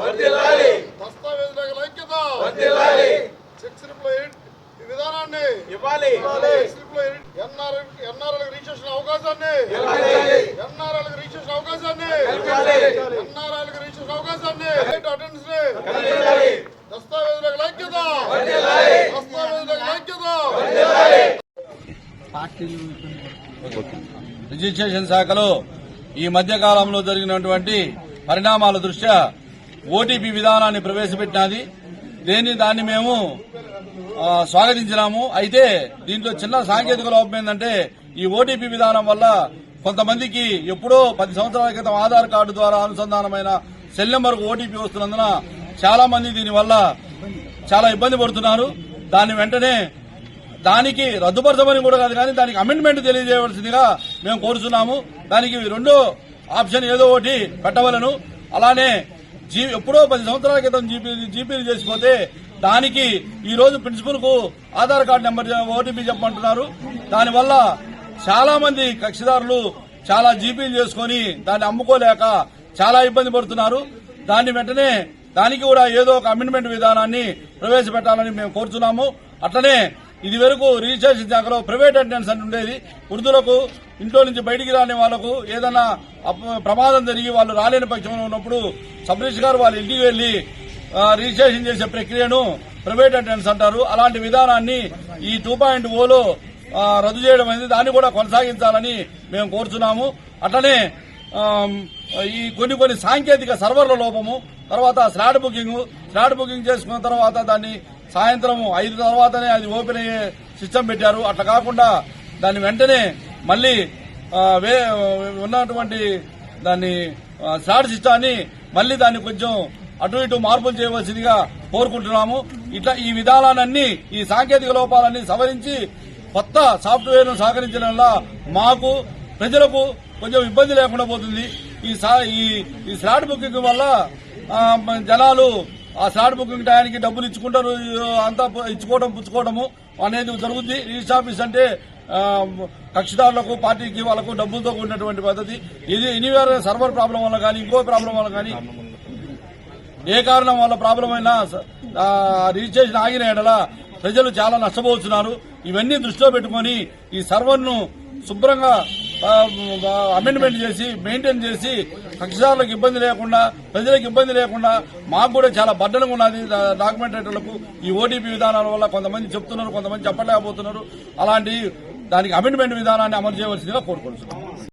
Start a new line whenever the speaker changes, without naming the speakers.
ವಂದಿಲ್ಲಾಲಿ
ದಸ್ತಾವೇಜ್ನಾಗ ಲೈಕ್ಯದ
ವಂದಿಲ್ಲಾಲಿ
ಸಿಕ್ಸ್ ರಿಪ್ಲೈ ಏಟ್ విధానాన్ని
ఇవ్వాలి.
చెక్ స్లిప్ల ఎన్ఆర్ ఎన్ఆర్ఎల్కి రిజిస్ట్రేషన్ అవకాశాన్ని
ఇవ్వాలి.
ఎన్ఆర్ఎల్కి రిజిస్ట్రేషన్ అవకాశాన్ని
ఇవ్వాలి.
ఎన్ఆర్ఎల్కి రిజిస్ట్రేషన్ అవకాశాన్ని అటెండెన్స్ దస్తావేజులకు ఐక్యత.
వర్ధిల్లాలి
దస్తావేజులకు ఐక్యత.
రిజిస్ట్రేషన్ శాఖలో ఈ మధ్య కాలంలో జరిగినటువంటి పరిణామాల దృష్ట్యా ఓటీపీ విధానాన్ని ప్రవేశపెట్టినది. దేని దాన్ని మేము స్వాగతించినాము అయితే దీంట్లో చిన్న సాంకేతిక లోపం ఏంటంటే ఈ ఓటీపీ విధానం వల్ల కొంతమందికి ఎప్పుడో పది సంవత్సరాల క్రితం ఆధార్ కార్డు ద్వారా అనుసంధానమైన సెల్ నెంబర్కు ఓటీపీ వస్తున్నందున చాలా మంది దీనివల్ల చాలా ఇబ్బంది పడుతున్నారు. దాన్ని వెంటనే దానికి రద్దుపరచమని కూడా కాదు కానీ దానికి అమెండ్మెంట్ తెలియజేయవలసిందిగా మేము కోరుతున్నాము దానికి రెండో ఆప్షన్ ఏదో ఒకటి పెట్టవలను. అలానే జీ ఎప్పుడో పది సంవత్సరాల క్రితం జీపీ జీపీలు చేసిపోతే దానికి ఈ రోజు ప్రిన్సిపల్కు ఆధార్ కార్డు నెంబర్ ఓటీపీ చెప్పమంటున్నారు. దానివల్ల చాలా మంది కక్షిదారులు చాలా జీపీలు చేసుకొని దాన్ని అమ్ముకోలేక చాలా ఇబ్బంది పడుతున్నారు. దాన్ని వెంటనే దానికి కూడా ఏదో ఒక అమెండ్మెంట్ విధానాన్ని ప్రవేశపెట్టాలని మేము కోరుతున్నాము. అట్లనే ఇది వరకు రిజిస్ట్రేషన్ శాఖలో ప్రైవేట్ అటెండెన్స్ అని ఉండేది. వృద్ధులకు ఇంట్లో నుంచి బయటికి రాని వాళ్ళకు ఏదైనా ప్రమాదం జరిగి వాళ్ళు రాలేని పక్షంలో ఉన్నప్పుడు సబ్రిష్ గారు వాళ్ళ ఇంటికి వెళ్ళి రిజిస్ట్రేషన్ చేసే ప్రక్రియను ప్రైవేట్ అటెండెన్స్ అంటారు. అలాంటి విధానాన్ని ఈ టూ పాయింట్ ఓలో రద్దు చేయడం అనేది దాన్ని కూడా కొనసాగించాలని మేము కోరుతున్నాము అట్లనే ఈ కొన్ని కొన్ని సాంకేతిక సర్వర్ల లోపము తర్వాత స్లాట్ బుకింగ్ స్లాట్ బుకింగ్ చేసుకున్న తర్వాత దాన్ని సాయంత్రం ఐదు తర్వాతనే అది ఓపెన్ అయ్యే సిస్టమ్ పెట్టారు. అట్లా కాకుండా దాన్ని వెంటనే మళ్ళీ వే ఉన్నటువంటి దాన్ని ఆ, స్లాట్ సిస్టాన్ని మళ్ళీ దాన్ని కొంచెం అటు ఇటు మార్పులు చేయవలసిందిగా కోరుకుంటున్నాము. ఇట్లా ఈ విధానాలన్నీ ఈ సాంకేతిక లోపాలన్నీ సవరించి కొత్త సాఫ్ట్వేర్ను సహకరించడం వల్ల మాకు ప్రజలకు కొంచెం ఇబ్బంది లేకుండా పోతుంది. ఈ సా- ఈ ఈ స్లాట్ బుకింగ్ వల్ల జనాలు ఆ స్లాట్ బుకింగ్ టయానికి డబ్బులు ఇచ్చుకుంటారు అంతా ఇచ్చుకోవడం పుచ్చుకోవడము అనేది జరుగుతుంది రిజిస్టర్ ఆఫీస్ అంటే కక్షిదారులకు పార్టీకి వాళ్ళకు డబ్బులతో కూడినటువంటి పద్ధతి. ఇది ఎనీవేర్ సర్వర్ ప్రాబ్లం వల్ల కానీ ఇంకో ప్రాబ్లం వల్ల కానీ ఏ కారణం వల్ల ప్రాబ్లం అయినా స- రిజిస్ట్రేషన్ ఆగిన ఎడల ప్రజలు చాలా నష్టపోతున్నారు. ఇవన్నీ దృష్టిలో పెట్టుకొని ఈ సర్వర్ను శుభ్రంగా అమెండ్మెంట్ చేసి మెయింటైన్ చేసి కక్షదారులకు ఇబ్బంది లేకుండా ప్రజలకు ఇబ్బంది లేకుండా మాకు కూడా చాలా బడ్డనగా ఉన్నది డాక్యుమెంటేటర్లకు ఈ ఓటీపీ విధానాల వల్ల కొంతమంది చెప్తున్నారు కొంతమంది చెప్పలేకపోతున్నారు. అలాంటి దానికి అమెండ్మెంట్ విధానాన్ని అమలు చేయవలసిందిగా కోరుకుంటున్నాం.